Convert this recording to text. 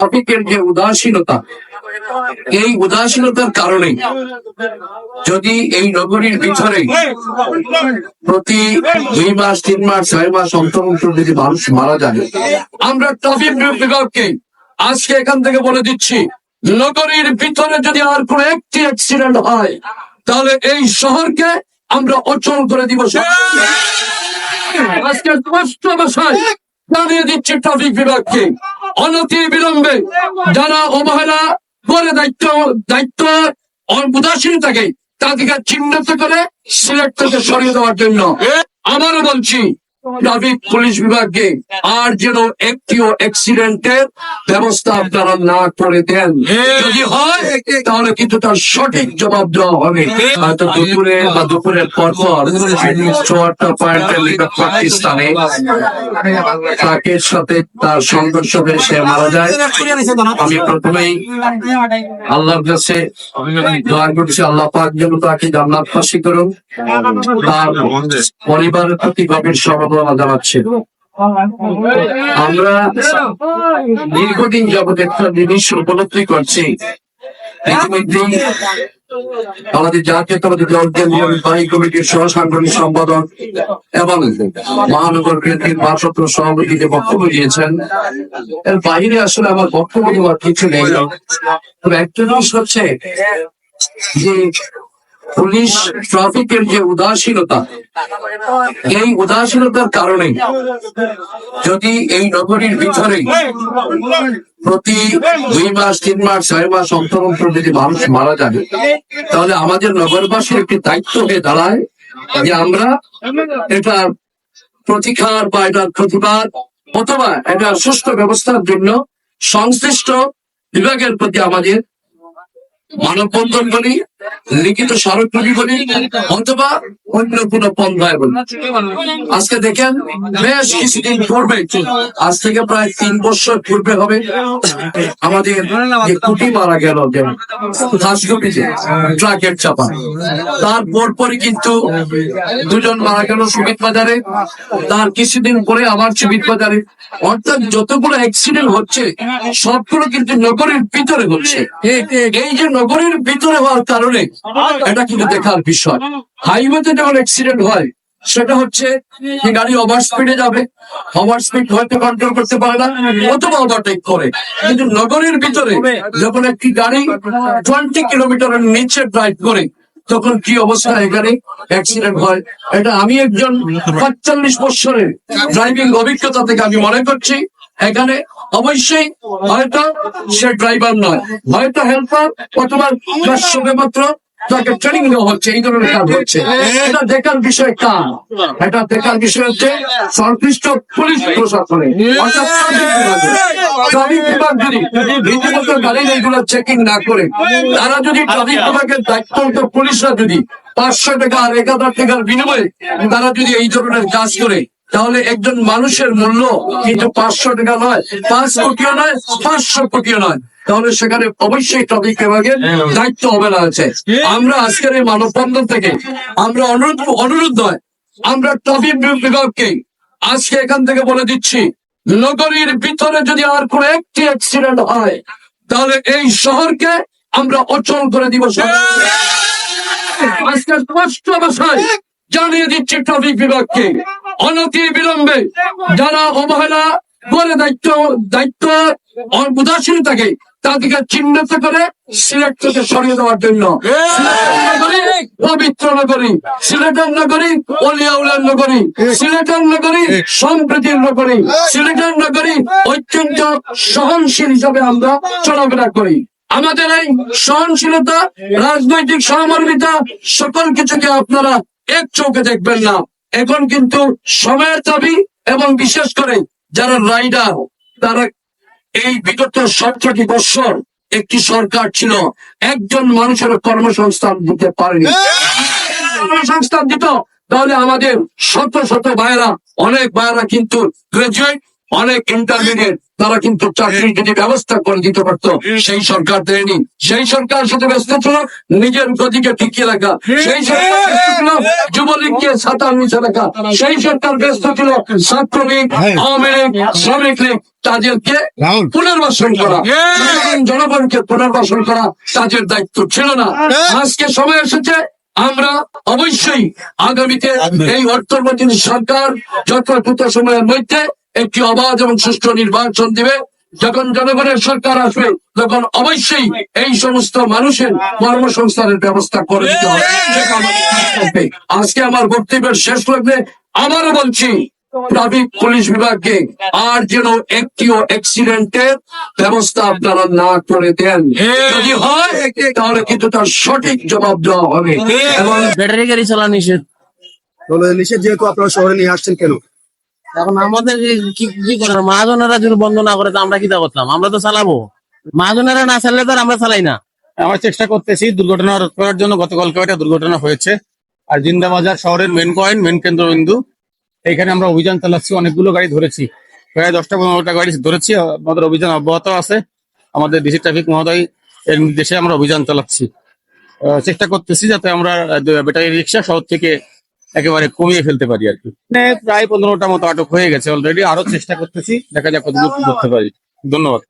টপিকের যে উদাসীনতা, এই উদাসীনতার কারণে যদি এই নগরীর ভিতরে প্রতি দুই মাস, তিন মাস, ছয় মাস অন্তর অন্তর যদি মানুষ মারা যায়, আমরা ট্রাফিক বিভাগকে আজকে এখান থেকে বলে দিচ্ছি, নগরীর ভিতরে যদি আর কোন একটি অ্যাক্সিডেন্ট হয়, তাহলে এই শহরকে আমরা অচল করে দিব আজকে স্পষ্ট ভাষায় জানিয়ে দিচ্ছি ট্রাফিক বিভাগকে। অনতি বিলম্বে। যারা অবহেলা করে দায়িত্ব দায়িত্ব উদাসীন থাকে তাদেরকে চিহ্নিত করে সিলেক্ট থেকে সরিয়ে দেওয়ার জন্য। আমারও বলছি ট্রাফিক পুলিশ বিভাগকে আর যেন একটিও অ্যাক্সিডেন্টের ব্যবস্থা আপনারা না করে দেন। যদি হয়, তাহলে কিন্তু তার সঠিক জবাব দেওয়া হবে। হয়তো দুপুরে বা দুপুরের পাকিস্তানে ট্রাকের সাথে তার সংঘর্ষ হয়ে সে মারা যায়। আমি প্রথমেই আল্লাহর কাছে করছি, আল্লাহ পাক যেন তাকে জান্নাত ফাঁসি করুন। তার পরিবারের প্রতি গভীর সমবেদনা জানাচ্ছি। আমরা দীর্ঘদিন যাবত একটা জিনিস উপলব্ধি করছি। আমাদের জাতীয়তাবাদী দল, কেন্দ্রীয় নির্বাহী কমিটির সহ সাংগঠনিক সম্পাদক এবং মহানগর কেন্দ্রের ভারপ্রাপ্ত সভাপতি যে বক্তব্য দিয়েছেন, এর বাইরে আসলে আমার বক্তব্য দেওয়ার কিছু নেই। তবে একটা জিনিস হচ্ছে যে পুলিশ ট্রাফিকের যে উদাসীনতা, এই উদাসীনতার কারণে যদি এই নগরীর ভিতরে প্রতি দুই মাস, তিন মাস, ছয় মাস অন্তর অন্তর যদি মানুষ মারা যায় তাহলে আমাদের নগরবাসীর একটি দায়িত্ব হয়ে দাঁড়ায় যে আমরা এটা প্রতিকার বা এটার প্রতিবাদ অথবা এটা সুষ্ঠু ব্যবস্থার জন্য সংশ্লিষ্ট বিভাগের প্রতি আমাদের মানববন্ধন বলি লিখিত স্মারকলিপি বলি অথবা অন্য কোন পন্থায় বলি। আজকে দেখেন বেশ কিছুদিন পূর্বে, আজ থেকে প্রায় তিন বছর পূর্বে হবে, আমাদের যে কুটি মারা গেল ট্রাকের চাপা। তার পরপরই কিন্তু দুজন মারা গেল সুবিধ বাজারে। তার কিছুদিন পরে আবার সুবিধ বাজারে। অর্থাৎ যতগুলো অ্যাক্সিডেন্ট হচ্ছে, সবগুলো কিন্তু নগরের ভিতরে হচ্ছে। এই যে নগরের ভিতরে হওয়ার কারণে এটা কিন্তু দেখার বিষয়। হাইওয়েতে যখন অ্যাক্সিডেন্ট হয়, সেটা হচ্ছে যে গাড়ি ওভার স্পিডে যাবে ওভার স্পিড হয়তো কন্ট্রোল করতে পারে না, অথবা ওভারটেক করে। কিন্তু নগরের ভিতরে যখন একটি গাড়ি টোয়েন্টি কিলোমিটারের নিচে ড্রাইভ করে, তখন কি অবস্থা এখানে অ্যাক্সিডেন্ট হয়। এটা আমি একজন পঁয়তাল্লিশ বছরের ড্রাইভিং অভিজ্ঞতা থেকে আমি মনে করছি। এখানে অবশ্যই হয়তো সে ড্রাইভার নয়, হয়তো হেল্পার অথবা সবে মাত্র তাকে ট্রেনিং হচ্ছে, এই ধরনের কাজ হচ্ছে। এটা দেখার বিষয় কার? এটা দেখার বিষয় হচ্ছে সংশ্লিষ্ট পুলিশ প্রশাসনে চেকিং না করে, তারা যদি পুলিশরা যদি পাঁচশো টাকা আর এক হাজার টাকার বিনিময়ে তারা যদি এই ধরনের কাজ করে তাহলে একজন মানুষের মূল্য কিন্তু পাঁচশো টাকা নয়, পাঁচ কোটিও নয়, পাঁচশো কোটিও নয়। তাহলে সেখানে অবশ্যই ট্রাফিক বিভাগের দায়িত্ব হবে না আছে। আমরা আজকের এই মানববন্ধন থেকে আমরা অনুরোধ অনুরোধ নয়, আমরা ট্রাফিক বিভাগকে আজকে এখান থেকে বলে দিচ্ছি, নগরীর ভিতরে যদি আর কোন একটি অ্যাক্সিডেন্ট হয়, তাহলে এই শহরকে আমরা অচল করে দিব আজকে স্পষ্ট ভাষায় জানিয়ে দিচ্ছি ট্রাফিক বিভাগকে। অনতি বিলম্বে যারা অবহেলা করে দায়িত্ব দায়িত্ব উদাসীন থাকে, তাদেরকে চিহ্নিত করে সিলেক্ট থেকে সরিয়ে দেওয়ার জন্য। পবিত্র নগরী। সিলেটের নগরী, অলিয়াউলার নগরী। সিলেটের নগরী, সম্প্রীতির নগরী। সিলেটের নগরী, অত্যন্ত সহনশীল হিসাবে আমরা চলাফেরা করি। আমাদের এই সহনশীলতা, রাজনৈতিক সহমর্মিতা, সকল কিছুকে আপনারা এক চোখে দেখবেন না। এখন কিন্তু সময়ের দাবি এবং বিশেষ করে যারা রাইডার তারা এই বিগত সতেরোটি বছর একটি সরকার ছিল একজন মানুষের কর্মসংস্থান দিতে পারেনি। কর্মসংস্থান দিত তাহলে আমাদের শত শত বাইরা অনেক বাইরা কিন্তু গ্রাজুয়েট অনেক ইন্টারমিডিয়েট তারা কিন্তু চাকরির যদি ব্যবস্থা করে দিতে পারতো সেই সরকার দেয়নি। সেই সরকার সাথে ব্যস্ত ছিল নিজের গতিকে টিকিয়ে রাখা। সেই সরকার ছিল যুবলীগকে ছাতার নিচে রাখা। সেই সরকার ব্যস্ত ছিল ছাত্রলীগ আওয়ামী লীগ শ্রমিক লীগ তাদেরকে পুনর্বাসন করা। জনগণকে পুনর্বাসন করা তাদের দায়িত্ব ছিল না। আজকে সময় এসেছে আমরা অবশ্যই আগামীতে এই অর্থনৈতিক সরকার যত দ্রুত সময়ের মধ্যে একটি অবাধ এবং সুষ্ঠু নির্বাচন দিবে। যখন জনগণের সরকার আসবে তখন অবশ্যই এই সমস্ত মানুষের কর্মসংস্থানের ব্যবস্থা করে দিতে হবে। আজকে আমার বক্তব্যের শেষ লগ্নে আবারও বলছি ট্রাফিক পুলিশ বিভাগকে আর যেন একটিও অ্যাক্সিডেন্টের ব্যবস্থা আপনারা না করে দেন। যদি হয় তাহলে কিন্তু তার সঠিক জবাব দেওয়া হবে। এবং ব্যাটারি গাড়ি চালানো নিষেধ। নিষেধ যেহেতু আপনারা শহরে নিয়ে আসছেন কেন? এখন আমাদের কি- কি করার? মহাজনেরা যদি বন্ধ না করে আমরা কি করতাম? আমরা তো চালাবো। মহাজনেরা না চালালে তো আমরা চালাই না। আমরা চেষ্টা করতেছি দুর্ঘটনা রোধ করার জন্য। গতকালকে একটা দুর্ঘটনা হয়েছে। আর জিন্দাবাজার শহরের মেন পয়েন্ট মেন কেন্দ্রবিন্দু। এখানে আমরা অভিযান চালাচ্ছি, অনেকগুলো গাড়ি ধরেছি। প্রায় দশটা পনেরোটা গাড়ি ধরেছি। আমাদের অভিযান অব্যাহত আছে। আমাদের ডিসি ট্রাফিক মহোদয় এর নির্দেশে আমরা অভিযান চালাচ্ছি। চেষ্টা করতেছি যাতে আমরা ব্যাটারি রিক্সা শহর থেকে একেবারে কমিয়ে ফেলতে পারি আর কি। মানে প্রায় পনেরোটা মতো আটক হয়ে গেছে অলরেডি আরও চেষ্টা করতেছি, দেখা যাক কতদূর করতে পারি। ধন্যবাদ।